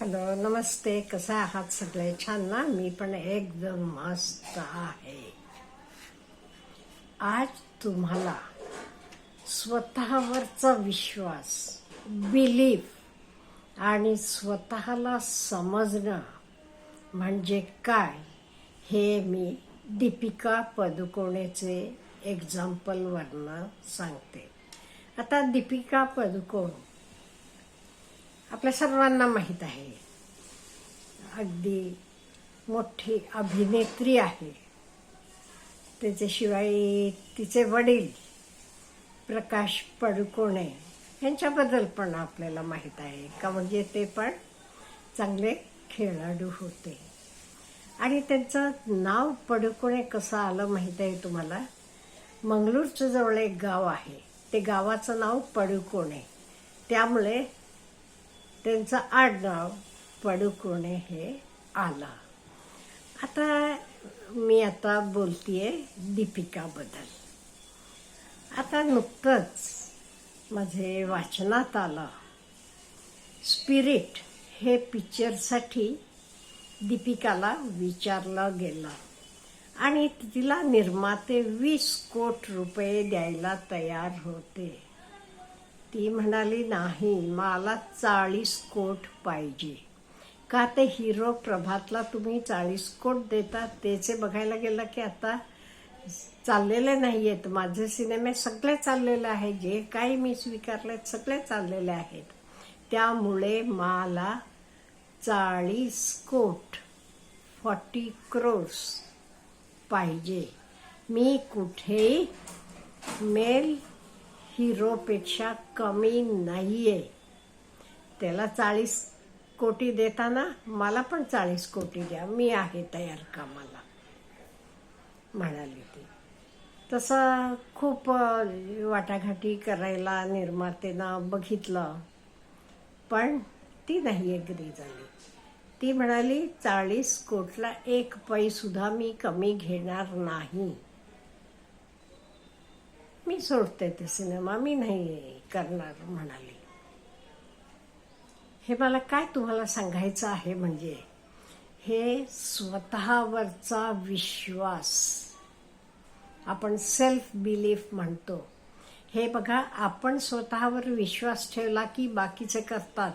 Hello नमस्ते कसं आहात सगळे छान ना मी पण एकदम मस्त आहे आज तुम्हाला स्वतःवरचा विश्वास बिलीफ आणि स्वतःला समजणं म्हणजे काय हे मी दीपिका पदुकोणेचे एक्झाम्पलवरनं सांगते आता दीपिका पदुकोण आपल्या सर्वांना माहीत आहे. अगदी मोठी अभिनेत्री आहे. त्याच्याशिवाय तिचे वडील प्रकाश पडुकोणे यांच्याबद्दल पण आपल्याला माहीत आहे. का म्हणजे ते पण चांगले खेळाडू होते. आणि त्यांचं नाव पडुकोणे कसं आलं माहीत आहे तुम्हाला? मंगळूरचं जवळ एक गाव आहे. ते गावाचं नाव पडुकोणे. त्यामुळे त्यांचं आडनाव पडुकोणे हे आला. आता मी आता बोलतीये दीपिकाबद्दल आता नुकतंच माझे वाचनात आलं स्पिरिट हे पिक्चरसाठी दीपिकाला विचारलं गेलं आणि तिला निर्माते वीस कोट रुपये द्यायला तयार होते. ती म्हणाली नाही मला चाळीस कोट पाहिजे. का ते हिरो प्रभातला तुम्ही चाळीस कोट देता? त्याचे बघायला गेलं की आता चाललेले नाही आहेत माझे सिनेमे सगळे चाललेले आहेत. जे काही मी स्वीकारले सगळे चाललेले आहेत. त्यामुळे मला चाळीस कोट फॉर्टी क्रोर्स पाहिजे. मी कुठेही मेल हिरोपेक्षा कमी नाहीये. त्याला चाळीस कोटी देताना मला पण चाळीस कोटी द्या. मी आहे तयार कामाला. म्हणाली ती. तसं खूप वाटाघाटी करायला निर्मातेनं बघितलं. पण ती नाही एग्री झाली. ती म्हणाली चाळीस कोटला एक पैसुद्धा मी कमी घेणार नाही. मी सोडते ते सिनेमा मी नाही करणार म्हणाली. हे मला काय तुम्हाला सांगायचं आहे म्हणजे हे स्वतःवरचा विश्वास आपण सेल्फ बिलीफ म्हणतो. हे बघा आपण स्वतःवर विश्वास ठेवला की बाकीचे करतात.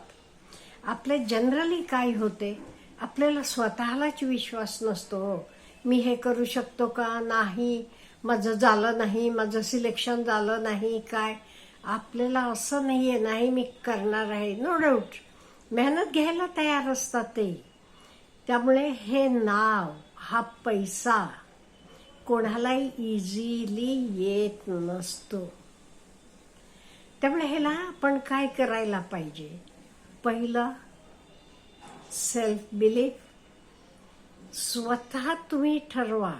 आपले जनरली काय होते? आपल्याला स्वतःलाच विश्वास नसतो. मी हे करू शकतो का? नाही. माझं झालं नाही माझं सिलेक्शन झालं नाही काय? आपल्याला असं नाही आहे नाही मी करणार आहे. नो डाऊट मेहनत घ्यायला तयार असतात ते. त्यामुळे हे नाव हा पैसा कोणालाही इझिली येत नसतो. त्यामुळे ह्याला आपण काय करायला पाहिजे? पहिलं सेल्फ बिलीफ स्वतः तुम्ही ठरवा.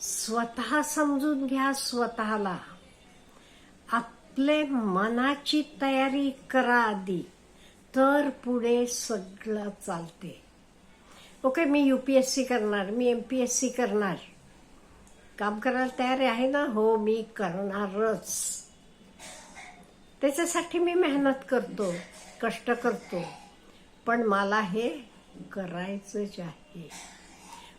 स्वतः समजून घ्या स्वतःला. आपले मनाची तयारी करा आधी तर पुढे सगळं चालते. ओके मी यू पी एस सी करणार मी एम पी एस सी करणार. काम करायला तयार आहे ना? हो मी करणारच. त्याच्यासाठी मी मेहनत करतो कष्ट करतो पण मला हे करायचंच आहे.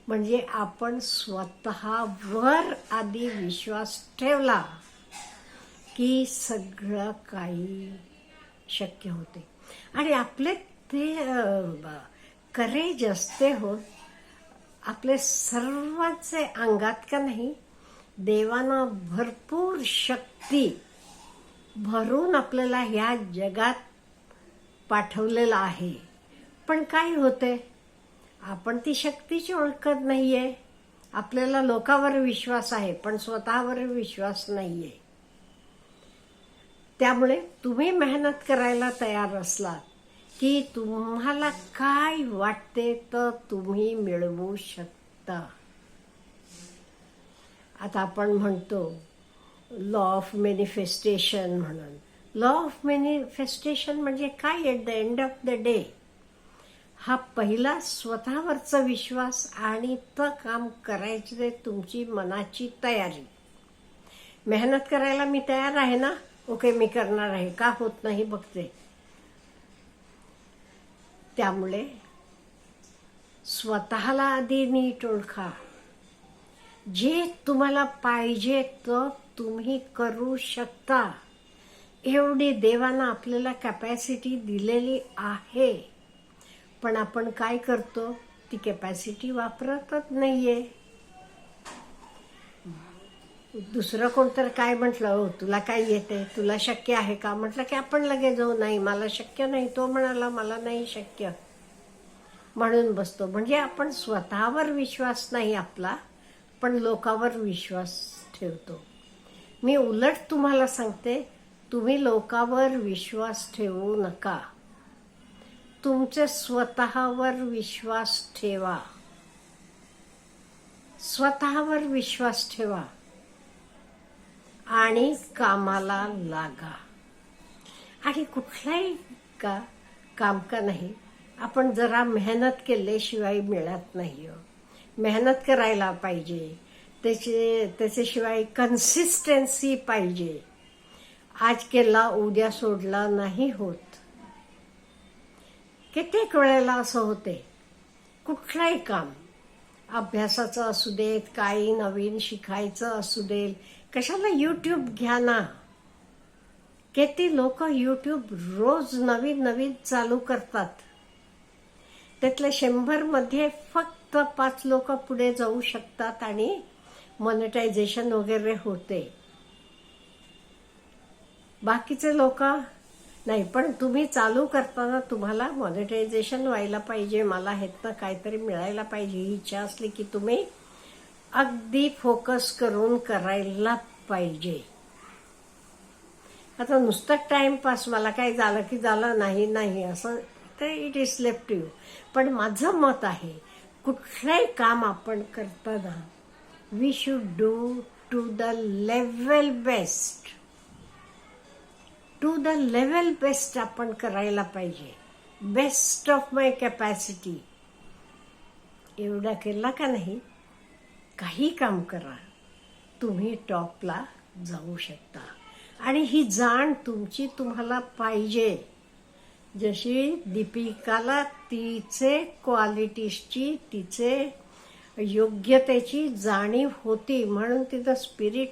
म्हणजे आपण स्वतःवर आधी विश्वास ठेवला की सगळं काही शक्य होते. आणि आपले ते करेज असते हो. आपले सर्वांचे अंगात का नाही देवाना भरपूर शक्ती भरून आपल्याला ह्या जगात पाठवलेलं आहे. पण काय होते? आपण ती शक्तीची ओळखत नाहीये. आपल्याला लोकांवर विश्वास आहे पण स्वतःवर विश्वास नाहीये. त्यामुळे तुम्ही मेहनत करायला तयार असलात की तुम्हाला काय वाटते तर तुम्ही मिळवू शकता. आता आपण म्हणतो लॉ ऑफ मॅनिफेस्टेशन म्हणून. लॉ ऑफ मॅनिफेस्टेशन म्हणजे काय at the end of the day हा पहिला स्वतःवरचा विश्वास आणि तर काम करायचे तुमची मनाची तयारी. मेहनत करायला मी तयार आहे ना? ओके मी करणार आहे. का होत नाही बघते. त्यामुळे स्वतःला आधी नीट ओळखा. जे तुम्हाला पाहिजे तर तुम्ही करू शकता. एवढी देवानं आपल्याला कॅपॅसिटी दिलेली आहे. पण आपण काय करतो? ती कॅपॅसिटी वापरतच नाहीये. दुसरं कोणतर काय म्हटलं हो तुला काय येते तुला शक्य आहे का? म्हटलं की आपण लगेच जाऊ. नाही मला शक्य नाही. तो म्हणाला मला नाही शक्य. म्हणून बसतो. म्हणजे आपण स्वतःवर विश्वास नाही आपला पण लोकावर विश्वास ठेवतो. मी उलट तुम्हाला सांगते तुम्ही लोकावर विश्वास ठेवू नका. तुमचे स्वतःवर विश्वास ठेवा. स्वतःवर विश्वास ठेवा आणि कामाला लागा. आणि कुठलाही का काम का नाही आपण जरा मेहनत केल्याशिवाय मिळत नाही हो. मेहनत करायला पाहिजे. त्याचे त्याच्याशिवाय कन्सिस्टन्सी पाहिजे. आज केला उद्या सोडला नाही होत. कित्येक वेळेला असं होते? कुठलंही काम. अभ्यासाचं असू देत काही नवीन शिकायचं असू देत कशाला यूट्यूब घ्या ना? किती लोक यूट्यूब रोज नवीन नवीन चालू करतात. त्यातल्या शंभरमध्ये फक्त पाच लोक पुढे जाऊ शकतात आणि मॉनिटायझेशन वगैरे होते. बाकीचे लोक नाही पण तुम्ही चालू करताना तुम्हाला मॉनिटायझेशन व्हायला पाहिजे. मला ह्यातनं काहीतरी मिळायला पाहिजे. ही इच्छा असली की तुम्ही अगदी फोकस करून करायला पाहिजे. आता नुसतं टाइमपास मला काही झालं की झालं नाही नाही असं तर इट इज लेफ्ट यू पण माझं मत आहे कुठलंही काम आपण करताना we should do to the level best to the level best आपण करायला पाहिजे. बेस्ट ऑफ माय कॅपॅसिटी एवढा केला का नाही? काही काम करा. तुम्ही टॉपला जाऊ शकता. आणि ही जाण तुमची तुम्हाला पाहिजे. जशी दीपिकाला तिचे क्वालिटीजची तिचे योग्यतेची जाणीव होती म्हणून तिचा स्पिरिट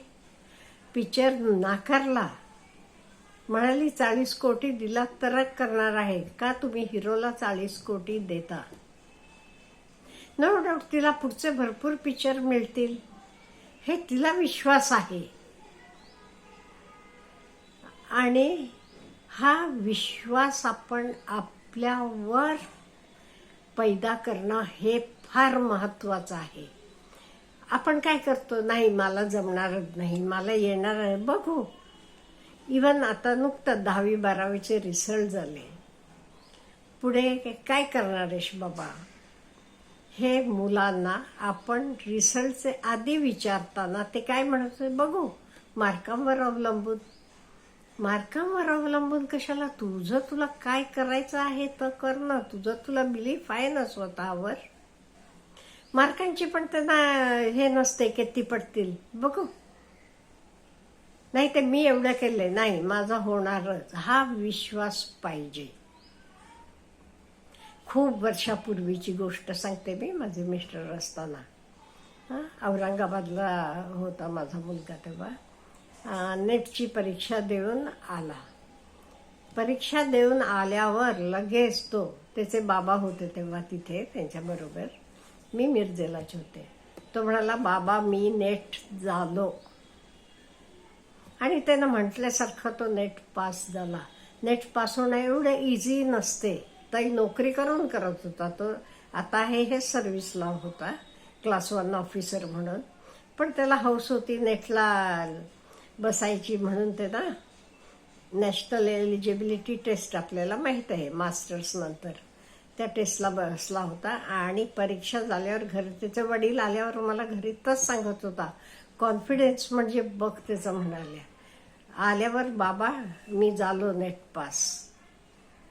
पिक्चर नाकारला. म्हणाली चाळीस कोटी दिला तरक करणार आहे. का तुम्ही हिरोला चाळीस कोटी देता? नो डाऊट तिला पुढचे भरपूर पिक्चर मिळतील. हे तिला विश्वास आहे. आणि हा विश्वास आपण आपल्यावर पैदा करणं हे फार महत्वाचं आहे. आपण काय करतो? नाही मला जमणारच नाही. मला येणार आहे. बघू. इवन आता नुकतं दहावी बारावीचे रिझल्ट झाले. पुढे काय करणार आहेस बाबा? हे मुलांना आपण रिझल्टचे आधी विचारताना ते काय म्हणतोय बघू मार्कांवर अवलंबून. मार्कांवर अवलंबून कशाला? तुझं तुला काय करायचं आहे तर कर ना. तुझं तुला बिलीफ आहे ना स्वतःवर. मार्कांची पण त्यांना हे नसते किती पडतील. बघू. नाही ते मी एवढं केले नाही माझा होणारच. हा विश्वास पाहिजे. खूप वर्षापूर्वीची गोष्ट सांगते मी माझे मिस्टर असताना. हां औरंगाबादला होता माझा मुलगा तेव्हा. नेटची परीक्षा देऊन आला. परीक्षा देऊन आल्यावर लगेच तो त्याचे बाबा होते तेव्हा तिथे त्यांच्याबरोबर मी मिरजेलाच होते. तो म्हणाला बाबा मी नेट झालो. आणि त्यानं म्हटल्यासारखं तो नेट पास झाला. नेट पास होणं एवढं इझी नसते. ताई नोकरी करून करत होता तो. आता हे हे सर्व्हिसला होता. क्लास वन ऑफिसर म्हणून. पण त्याला हौस होती नेटला बसायची म्हणून ते ना नॅशनल एलिजिबिलिटी टेस्ट आपल्याला माहीत आहे मास्टर्स नंतर. त्या टेस्टला बसला होता आणि परीक्षा झाल्यावर घरी त्याचे वडील आल्यावर मला घरी तच सांगत होता. कॉन्फिडन्स म्हणजे बघ त्याचं म्हणाल्या आल्यावर बाबा मी झालो नेट पास.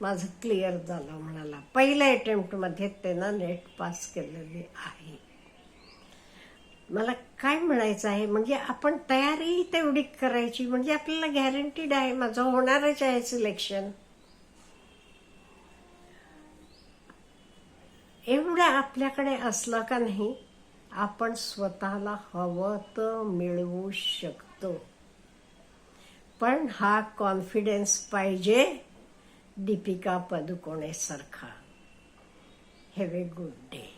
माझं क्लिअर झालं म्हणाला. पहिल्या अटेम्प्टमध्ये त्यानं नेट पास केलेली आहे. मला काय म्हणायचं आहे? म्हणजे आपण तयारी तेवढी करायची म्हणजे आपल्याला गॅरंटीड आहे माझं होणारच आहे सिलेक्शन एवढं आपल्याकडे असलं का नाही आपण स्वतःला हवं तर मिळवू शकतो. पण हा कॉन्फिडन्स पाहिजे Deepika पदुकोणेसारखा. Have a good day